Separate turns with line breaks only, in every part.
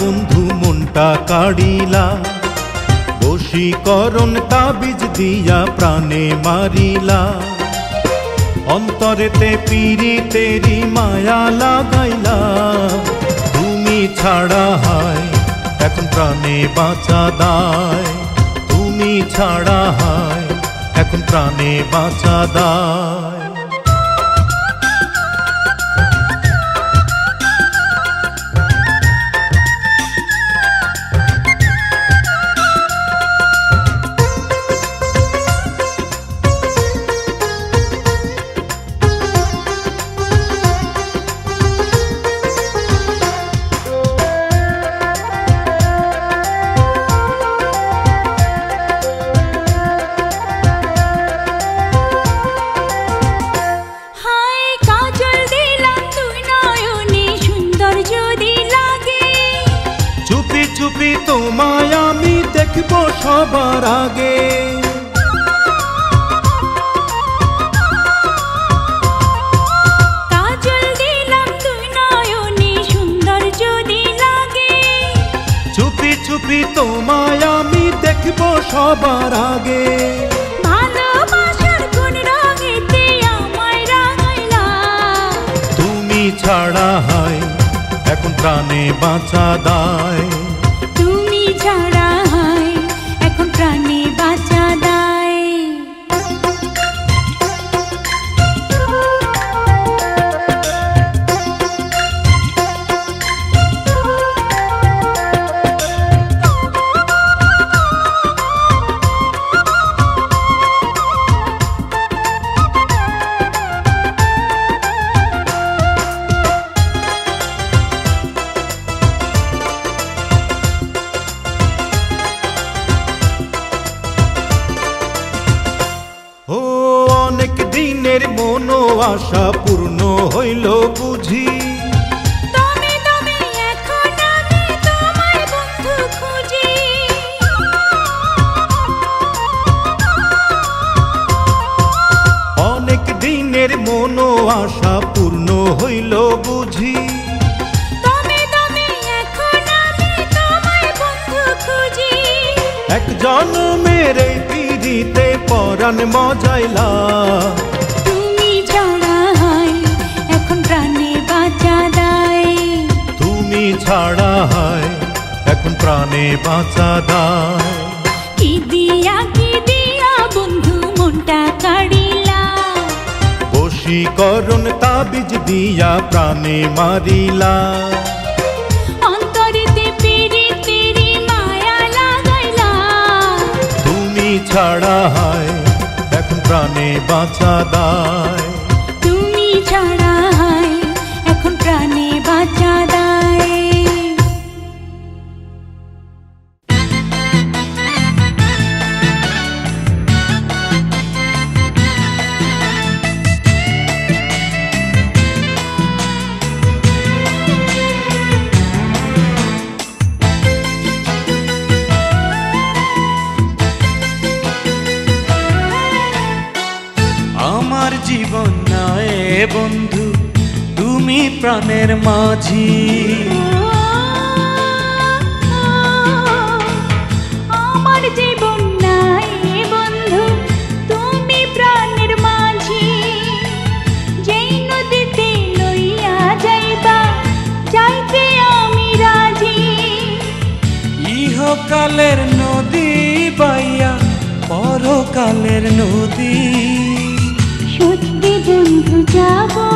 বন্ধু মনটা কাড়িলা। বশীকরণ তাবিজ দিয়া প্রাণে মারিলা। অন্তরেতে পিরি তেরি মায়া লাগাইলা। তুমি ছাড়া হয়, এখন প্রাণে বাঁচা দায়। তুমি ছাড়া হয়, এখন প্রাণে বাঁচা দায়। সবার আগে। তুমি ছাড়া হয় এখন প্রাণে বাঁচা দায়। আশা পূর্ণ হইল বুঝি। অনেক দিনের মনো আশা পূর্ণ হইল বুঝি।
তবে তবে এখন আমি তোমায় বন্ধু খুঁজি।
এক জন্মের এই পিড়িতে পরাণ মজাইলা।
ছাড়া হয় এখন প্রাণে বাঁচা দায়। কি দিয়া কি দিয়া বন্ধু মনটা কাড়িলা?
বশীকরণ তাবিজ দিয়া প্রাণে মারিলা। ছাড়া হয় এখন প্রাণে বাঁচা দায়।
জীবন নয় বন্ধু তুমি প্রাণের মাঝি।
আমার জীবন নাই বন্ধু তুমি প্রাণের মাঝি। যেই নদীতে লইয়া যাইবা যাইতে আমি রাজি।
ইহকালের নদী বাইয়া পরকালের নদী।
যাব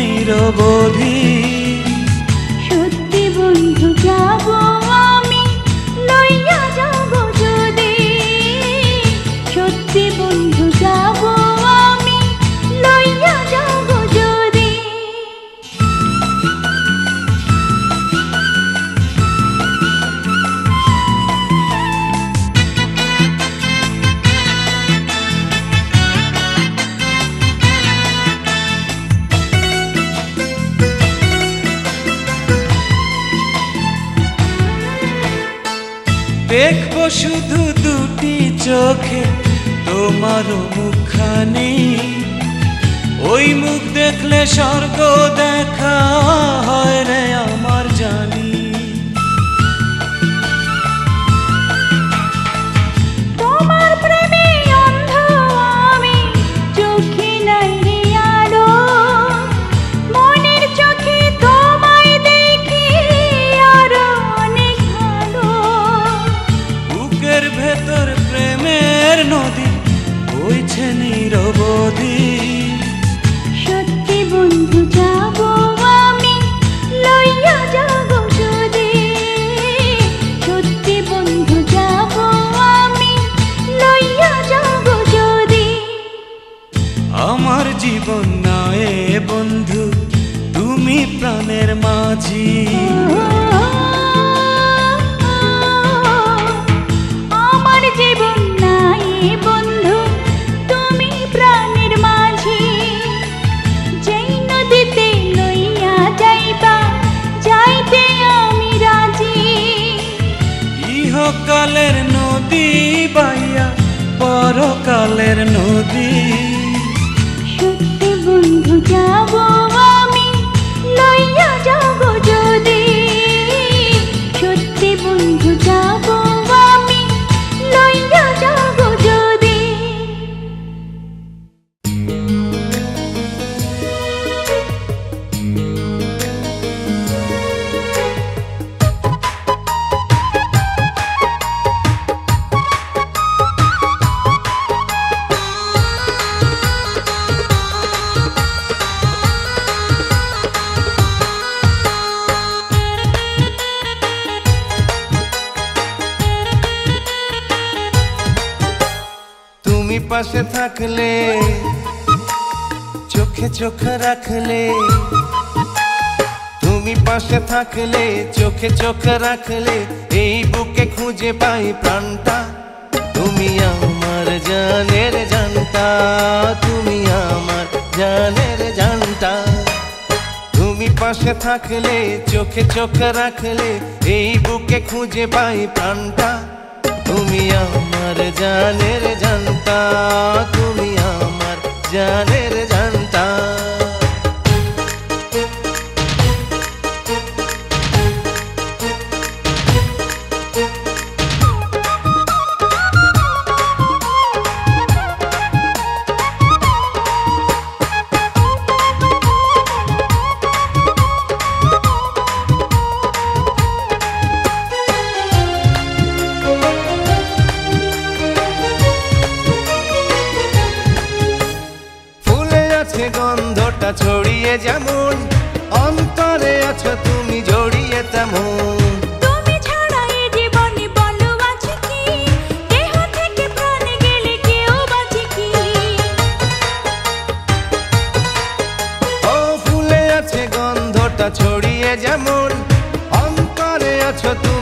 নিরবধি চোখে তোমার মুখখানি। ওই মুখ দেখলে স্বর্গ দেখা হয় রে আমার জানি। নিরবধি
সত্যি বন্ধু যাব আমি লইয়া যাব যদি সত্যি বন্ধু যাব আমি লইয়া যাব যদি
আমার জীবন নয় বন্ধু তুমি প্রাণের মাঝি। পরকালের নদী।
থাকলে চোখে চোখ রাখলে তুমি পাশে থাকলে চোখে চোখ রাখলে এই বুকে খুঁজে পাই প্রাণটা। তুমি আমার জানের জানতা। তুমি আমার জানের জানতা। তুমি পাশে থাকলে, চোখে চোখ রাখলে, এই বুকে খুঁজে পাই প্রাণটা। তুমি আমার জানের জানতা তুমি আমার জানের জানতা ছড়িয়ে যেমন অন্তরে আছো তুমি জড়িয়ে তেমন। ছড়িয়ে যেমন অন্তরে আছো তুমি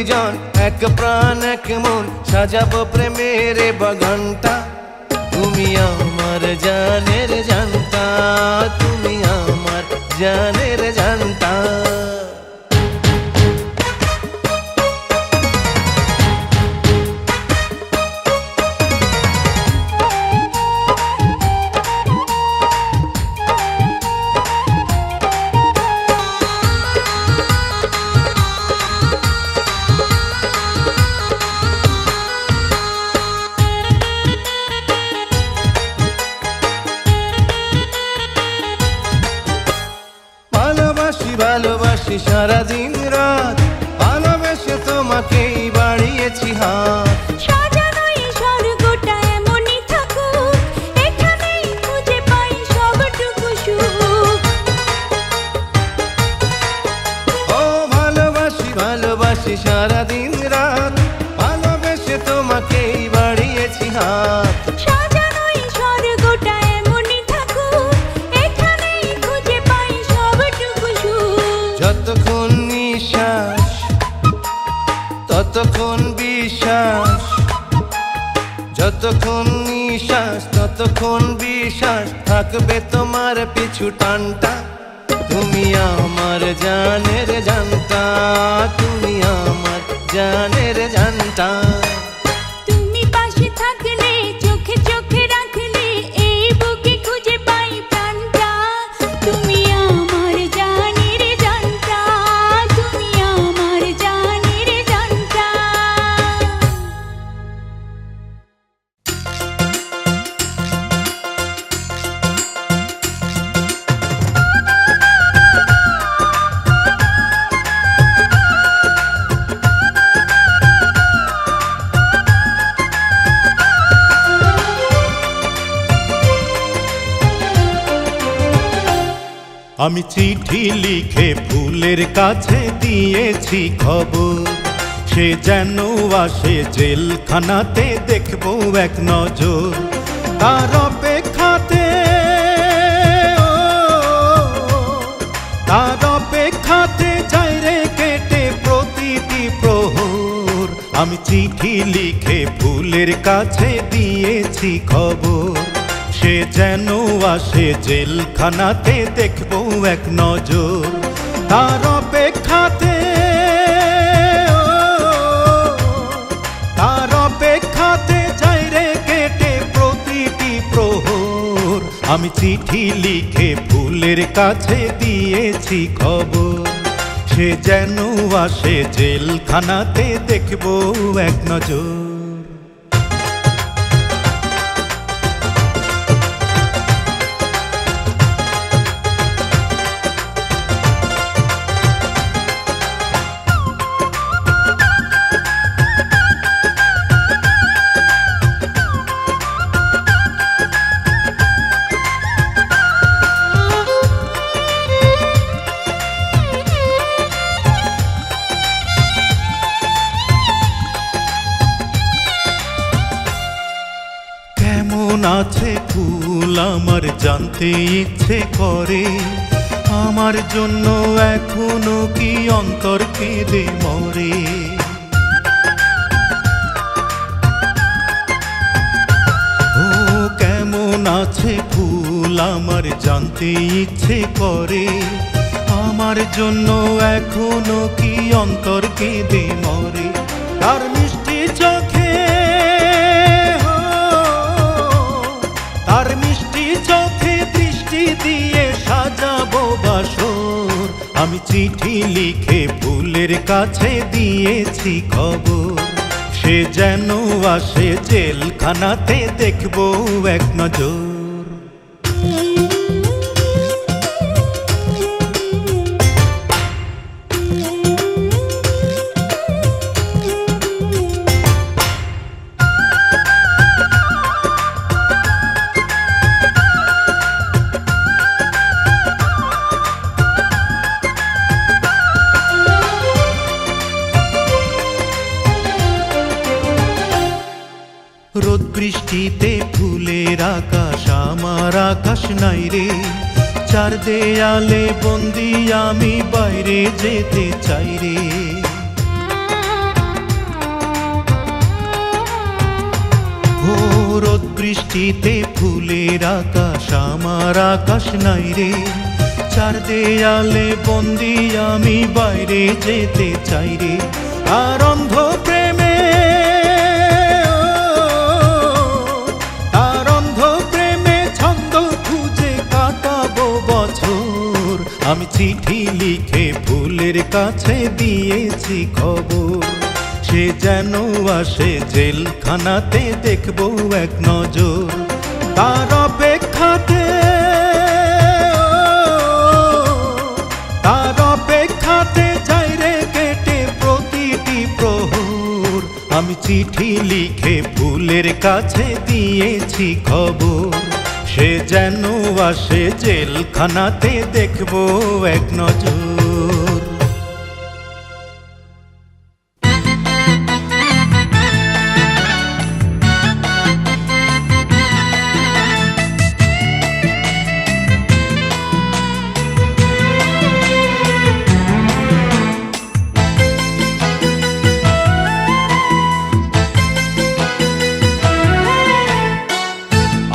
দুইজন এক প্রাণ এক মন সাজাবো প্রেমের বাগানটা তুমি আমার জানের জানতা তুমি আমার জানের
কাছে দিয়েছি খবর। সে যেন আসে জেলখানাতে দেখব এক নজর। তার অপেক্ষাতে তার অপেক্ষাতে যাই রে কেটে প্রতিটি প্রহর। আমি চিঠি লিখে ফুলের কাছে দিয়েছি খবর। সে যেন আসে জেলখানাতে দেখব এক নজর। তার আমি চিঠি লিখে ফুলের কাছে দিয়েছি খবর। সে যেন আসে জেলখানাতে দেখব এক নজর। জানতে ইচ্ছে করে, আমার জন্য এখনও কি অন্তর কেঁদে মরে? ও কেমন আছে ফুল আমার জানতে ইচ্ছে করে, আমার জন্য এখনও কি অন্তর কেঁদে মরে ফুলের কাছে দিয়েছি খবর। সে যেন আসে জেলখানাতে দেখব এক নজর। রোদ বৃষ্টিতে ফুলের আকাশ, আমার আকাশ নাই রে। চার দেয়ালে বন্দি আমি বাইরে যেতে চাই রে। রোদ বৃষ্টিতে ফুলের আকাশ, আমার আকাশ নাই রে। চার দেয়ালে বন্দি আমি বাইরে যেতে চাই রে। আর অন্ধ চিঠি লিখে ফুলের কাছে দিয়েছি খবর। সে যেন আসে জেলখানাতে দেখব এক নজর। তার অপেক্ষাতে তার অপেক্ষাতে চাই রে কেটে প্রতিটি প্রহর। আমি চিঠি লিখে ফুলের কাছে দিয়েছি খবর। সে যেন আসে জেলখানাতে দেখব এক নজর।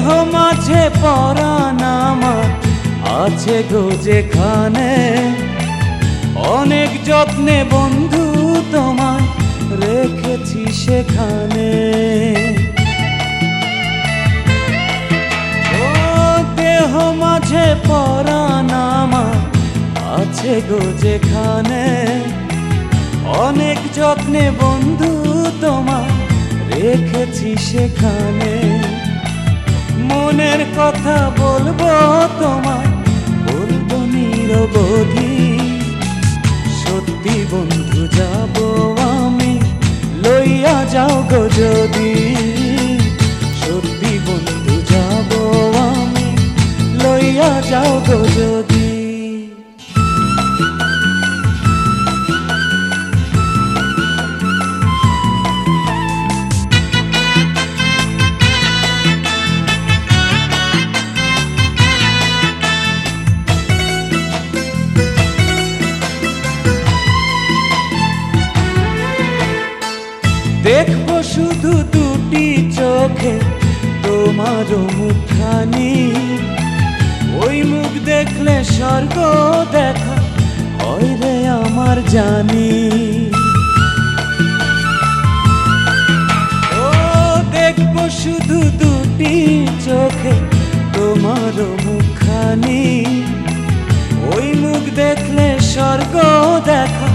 দেহ মাঝে পরাণ আমার আছে গো যেখানে। অনেক যত্নে বন্ধু তোমায় রেখেছি সেখানে। ও দেহ মাঝে পরাণ আমার আছে গো যেখানে। অনেক যত্নে বন্ধু তোমায় রেখেছি সেখানে। মনের কথা বলব তোমার বলব নিরবধি। সত্যি বন্ধু, যাব আমি, লইয়া যাও গো যদি। সত্যি বন্ধু, যাব আমি, লইয়া যাও গো যদি। দুটি চোখে তোমার মুখানি ওই মুখ দেখলে স্বর্গ দেখা হয় রে আমার জানি। ও, দেখব শুধু দুটি চোখে তোমার মুখানি ওই মুখ দেখলে স্বর্গ দেখা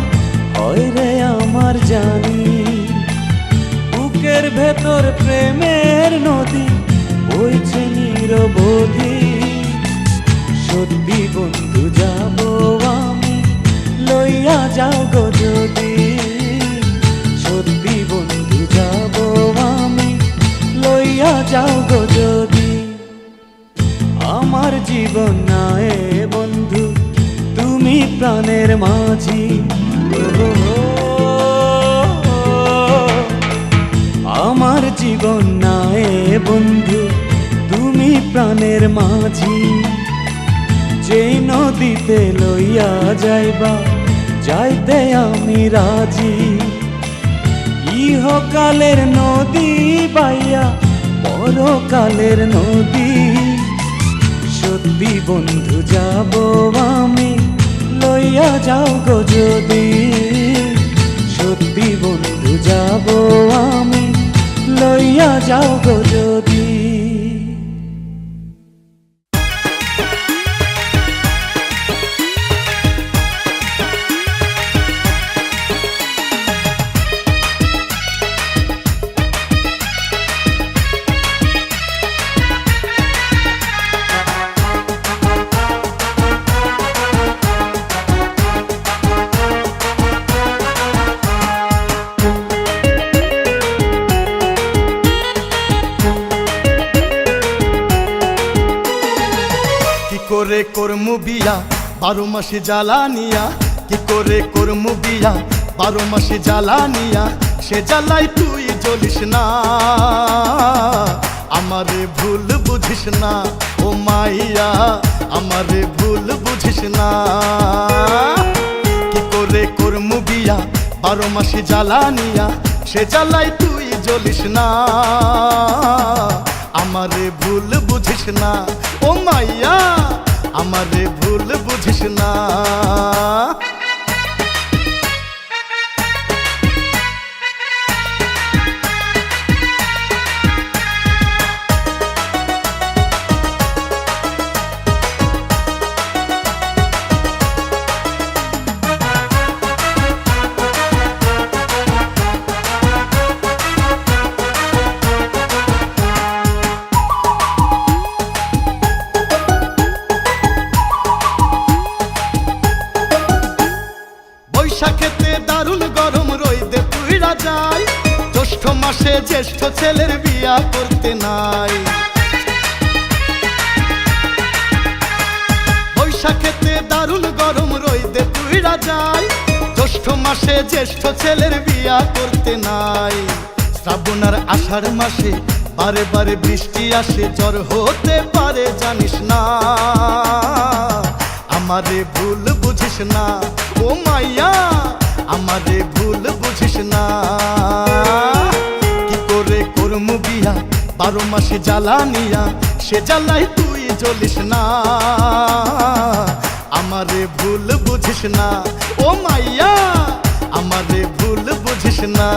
হয় রে আমার জানি। বুকের ভেতর প্রেমের নদী বইছে নিরবধি। সত্যি বন্ধু যাব আমি লইয়া যাও গো যদি। সত্যি বন্ধু যাব আমি লইয়া যাও গো যদি। আমার জীবন নায়ে বন্ধু তুমি প্রাণের মাঝি। ও, জীবন নায়ে বন্ধু, তুমি প্রাণের মাঝি। যেই নদীতে লইয়া যাইবা, যাইতে আমি রাজি। ইহকালের নদী বাইয়া পরকালের নদী। সত্যি বন্ধু, যাব আমি, লইয়া যাও গো যদি। সত্যি বন্ধু, যাব আমি লইয়া যাও গো
বারো মাসে জ্বালানিয়া, কি করে করমু বিয়া? বারো মাসে জ্বালানিয়া, সে জ্বালাই তুই জ্বলিস না। আমারে ভুল বুঝিস না, ও মাইয়া, আমারে ভুল বুঝিস না। কি করে করমু বিয়া? বারো মাসে জ্বালানিয়া, সে জ্বালাই তুই জ্বলিস না। আমারে ভুল বুঝিস না, ও মাইয়া আমারে ভুল বুঝিস না। মাসে জ্যেষ্ঠ ছেলের বিয়া করতে নাই। বৈশাখেতে দারুণ গরম রইদে পুইরা যায়। জ্যৈষ্ঠ মাসে জ্যেষ্ঠ ছেলের বিয়া করতে নাই। শ্রাবণ আর আষাঢ় মাসে বারে বারে বৃষ্টি আসে, জ্বর হতে পারে, জানিস না। আমারে ভুল বুঝিস না, ও মাইয়া, আমারে ভুল বুঝিস না। বিয়া বারো মাসে জ্বালানিয়া সে জ্বালাই তুই জ্বলিস না। আমারে ভুল বুঝিস না, ও মাইয়া, আমারে ভুল বুঝিস না।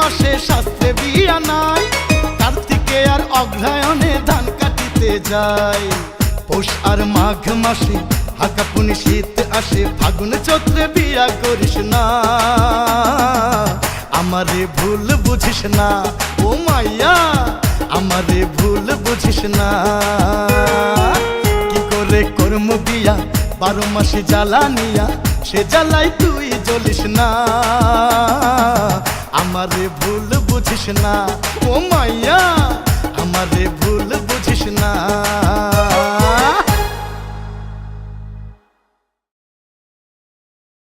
মাসে শাস্ত্রে বিয়া নাই কার্তিকে আর অগ্রায়ণে ধান কাটিতে যায় পৌষ আর মাঘ মাসে হাকাপুনি শীত আসে, ফাগুন চৈত্রে বিয়া করিস না। আমারে ভুল বুঝিস না, ও মাইয়া, আমারে ভুল বুঝিস না। কি করে কর্ম বিয়া, বারো মাসে জ্বালানিয়া সে জ্বালাই তুই জ্বলিস না। আমারে ভুল বুঝিস না ও মাইয়া আমারে ভুল বুঝিস না।